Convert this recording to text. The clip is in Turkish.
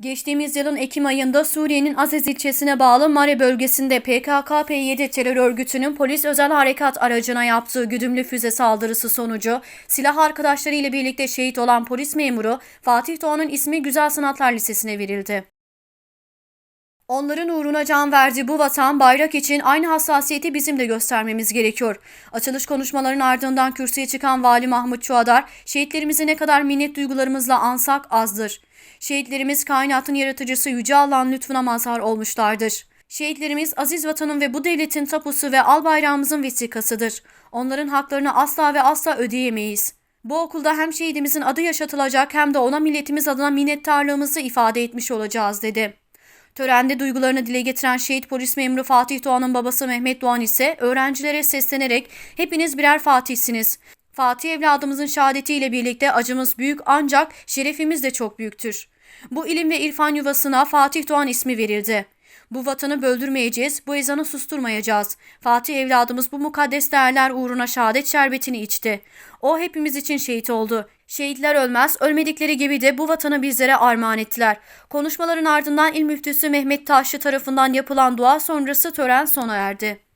Geçtiğimiz yılın Ekim ayında Suriye'nin Aziz ilçesine bağlı Mare bölgesinde PKK-PYD terör örgütünün polis özel harekat aracına yaptığı güdümlü füze saldırısı sonucu silah arkadaşları ile birlikte şehit olan polis memuru Fatih Doğan'ın ismi Güzel Sanatlar Lisesi'ne verildi. Onların uğruna can verdiği bu vatan bayrak için aynı hassasiyeti bizim de göstermemiz gerekiyor. Açılış konuşmaların ardından kürsüye çıkan Vali Mahmut Çuadar, şehitlerimizi ne kadar minnet duygularımızla ansak azdır. Şehitlerimiz kainatın yaratıcısı Yüce Allah'ın lütfuna mazhar olmuşlardır. Şehitlerimiz aziz vatanın ve bu devletin tapusu ve al bayrağımızın vesikasıdır. Onların haklarını asla ve asla ödeyemeyiz. Bu okulda hem şehidimizin adı yaşatılacak hem de ona milletimiz adına minnettarlığımızı ifade etmiş olacağız dedi. Törende duygularını dile getiren şehit polis memuru Fatih Doğan'ın babası Mehmet Doğan ise öğrencilere seslenerek hepiniz birer Fatihsiniz. Fatih evladımızın şehadetiyle birlikte acımız büyük ancak şerefimiz de çok büyüktür. Bu ilim ve irfan yuvasına Fatih Doğan ismi verildi. Bu vatanı böldürmeyeceğiz, bu ezanı susturmayacağız. Fatih evladımız bu mukaddes değerler uğruna şehadet şerbetini içti. O hepimiz için şehit oldu. Şehitler ölmez, ölmedikleri gibi de bu vatanı bizlere armağan ettiler. Konuşmaların ardından İl Müftüsü Mehmet Taşçı tarafından yapılan dua sonrası tören sona erdi.